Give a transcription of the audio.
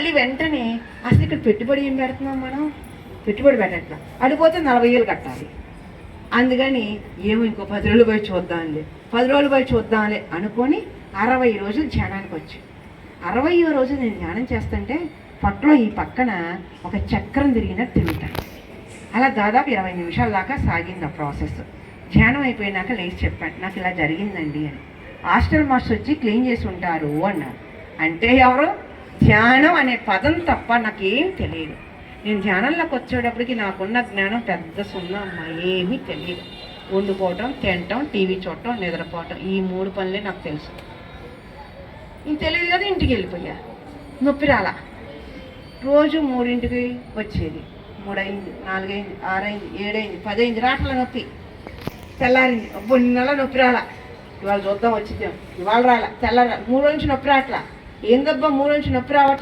మళ్ళీ వెంటనే అసలు ఇక్కడ పెట్టుబడి ఏం పెడుతున్నాం మనం? పెట్టుబడి పెట్టట్లా. అడిపోతే నలభై వేలు కట్టాలి. అందుకని ఏమో ఇంకో పది రోజులు పోయి చూద్దాంలే. పది రోజులు పోయి చూద్దాంలే అనుకొని అరవై రోజులు ధ్యానానికి వచ్చి. అరవై రోజు నేను ధ్యానం చేస్తుంటే పొట్టలో ఈ పక్కన ఒక చక్రం తిరిగినట్టు తిరుగుతాను. అలా దాదాపు ఇరవై నిమిషాల దాకా సాగింది ఆ ప్రాసెస్. ధ్యానం అయిపోయినాక లేచి చెప్పాను నాకు ఇలా జరిగిందండి అని. హాస్టల్ మాస్టర్ వచ్చి క్లీన్ చేసి ఉంటారు అన్నారు. అంటే ఎవరు? ధ్యానం అనే పదం తప్ప నాకేం తెలియదు. నేను ధ్యానంలోకి వచ్చేటప్పటికి నాకున్న జ్ఞానం పెద్ద సున్నా అమ్మా ఏమీ తెలియదు. వండుకోవటం తినటం టీవీ చూడటం నిద్రపోవటం ఈ మూడు పనులే నాకు తెలుసు. ఇంక తెలియదు కదా ఇంటికి వెళ్ళిపోయా? నొప్పి రాలా? రోజు మూడింటికి వచ్చేది. మూడైంది నాలుగైంది ఆరైంది ఏడైంది పదైంది రాట్ల నొప్పి. తెల్లారింది అబ్బో నెల నొప్పి రాలా. ఇవాళ చూద్దాం వచ్చిద్దాం. ఇవాళ రాలా తెల్లారా మూడు నుంచి నొప్పి రాట్లా. ఏందబ్బా మూడు నుంచి నొప్పి రావట్లేదు.